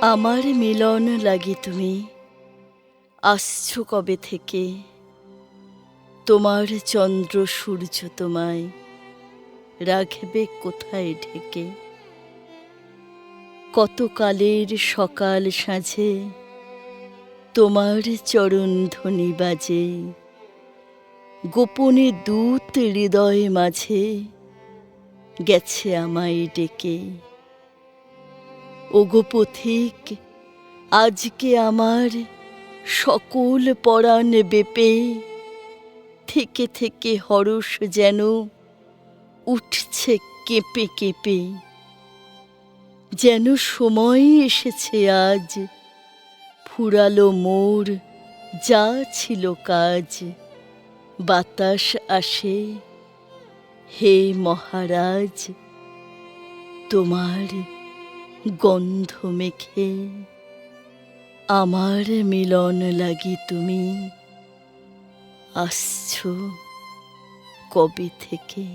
আমার মিলন লাগি তুমি। আসছো কবে থেকে? তোমার চন্দ্র সূর্য তোমায় রাখবে কোথায় ঢেকে? কত কালের সকাল সাঁঝে তোমার চরণ ধ্বনি বাজে। গোপনে দূত হৃদয় মাঝে গেছে আমায় ডেকে। ওগো পথিক, আজকে আমার সকল পরাণ বেপে থেকে থেকে হরস যেন উঠছে কেঁপে কেঁপে। যেন সময় এসেছে আজ, ফুরালো মোর যা ছিল কাজ, বাতাস আসে। হে মহারাজ, তোমার গন্ধ মেখে আমার মিলন লাগি তুমি আসছ কবি থেকে?